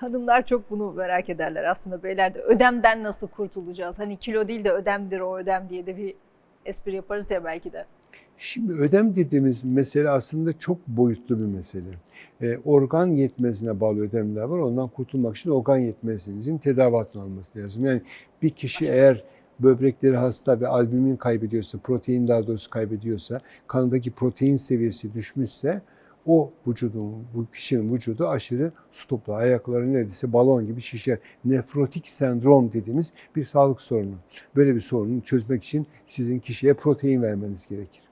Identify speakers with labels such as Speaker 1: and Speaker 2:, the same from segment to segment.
Speaker 1: Hanımlar çok bunu merak ederler aslında beyler de ödemden nasıl kurtulacağız? Hani kilo değil de ödemdir o ödem diye de bir espri yaparız ya belki de.
Speaker 2: Şimdi ödem dediğimiz mesele aslında çok boyutlu bir mesele. E, organ yetmezliğine bağlı ödemler var. Ondan kurtulmak için organ yetmezliğinizin tedavi altına alınması lazım. Yani bir kişi eğer böbrekleri hasta ve albümin kaybediyorsa, protein daha doğrusu kaybediyorsa, kanındaki protein seviyesi düşmüşse o vücudun, bu kişinin vücudu aşırı su toplar. Ayakları neredeyse balon gibi şişer. Nefrotik sendrom dediğimiz bir sağlık sorunu. Böyle bir sorunu çözmek için sizin kişiye protein vermeniz gerekir.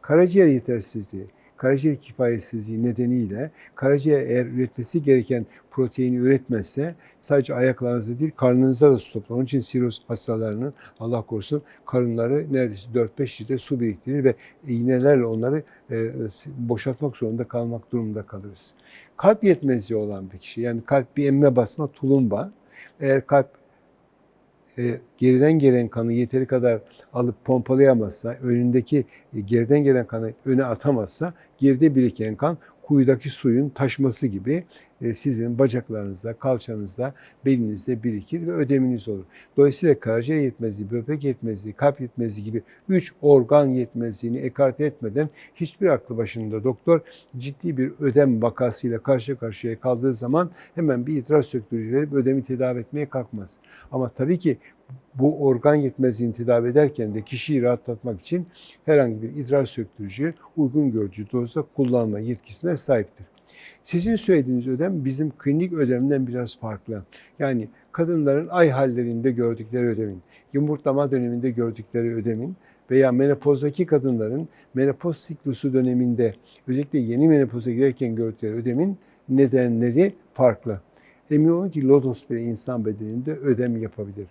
Speaker 2: Karaciğer yetersizliği, karaciğer kifayetsizliği nedeniyle karaciğer eğer üretmesi gereken proteini üretmezse sadece ayaklarınızda değil karnınızda da su toplar. Onun için siroz hastalarının Allah korusun karınları neredeyse 4-5 litre su biriktirir ve iğnelerle onları e, boşaltmak zorunda kalmak durumunda kalırız. Kalp yetmezliği olan bir kişi yani kalp bir emme basma tulumba eğer kalp e, geriden gelen kanı yeteri kadar alıp pompalayamazsa, önündeki e, geriden gelen kanı öne atamazsa geride biriken kan kuyudaki suyun taşması gibi e, sizin bacaklarınızda, kalçanızda, belinizde birikir ve ödeminiz olur. Dolayısıyla karaciğer yetmezliği, böbrek yetmezliği, kalp yetmezliği gibi üç organ yetmezliğini ekarte etmeden hiçbir aklı başında doktor ciddi bir ödem vakasıyla karşı karşıya kaldığı zaman hemen bir idrar söktürücü verip ödemi tedavi etmeye kalkmaz. Ama tabii ki bu organ yetmezliğini tedavi ederken de kişiyi rahatlatmak için herhangi bir idrar söktürücü uygun gördüğü dozda kullanma yetkisine sahiptir. Sizin söylediğiniz ödem bizim klinik ödemden biraz farklı. Yani kadınların ay hallerinde gördükleri ödemin, yumurtlama döneminde gördükleri ödemin veya menopozdaki kadınların menopoz siklusu döneminde özellikle yeni menopoza girerken gördükleri ödemin nedenleri farklı. Emin olun ki lodos bile insan bedeninde ödem yapabilir.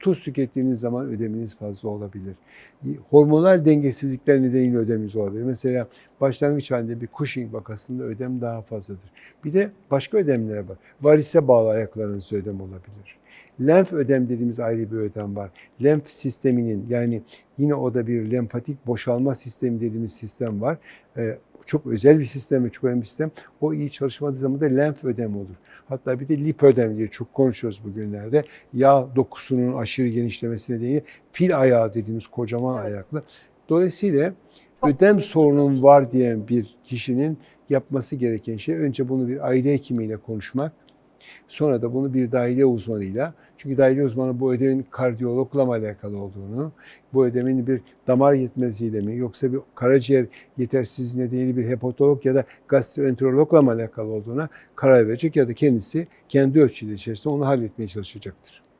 Speaker 2: Tuz tükettiğiniz zaman ödeminiz fazla olabilir. Hormonal dengesizlikler nedeniyle ödeminiz olabilir. Mesela başlangıç halinde bir Cushing vakasında ödem daha fazladır. Bir de başka ödemler var. Varise bağlı ayaklarınızda ödem olabilir. Lenf ödem dediğimiz ayrı bir ödem var. Lenf sisteminin yani yine o da bir lenfatik boşalma sistemi dediğimiz sistem var. Ee, çok özel bir sistem ve çok önemli bir sistem. O iyi çalışmadığı zaman da lenf ödem olur. Hatta bir de lip ödem diye çok konuşuyoruz bugünlerde. Yağ dokusunun aşırı genişlemesi nedeniyle fil ayağı dediğimiz kocaman
Speaker 1: Evet.
Speaker 2: ayaklı. Dolayısıyla
Speaker 1: Çok
Speaker 2: ödem sorunun var diyen bir kişinin yapması gereken şey önce bunu bir aile hekimiyle konuşmak. Sonra da bunu bir dahiliye uzmanıyla, çünkü dahiliye uzmanı bu ödemin kardiyologla alakalı olduğunu, bu ödemin bir damar yetmezliğiyle mi, yoksa bir karaciğer yetersizliği nedeniyle bir hepatolog ya da gastroenterologla alakalı olduğuna karar verecek ya da kendisi kendi ölçüleri içerisinde onu halletmeye çalışacaktır.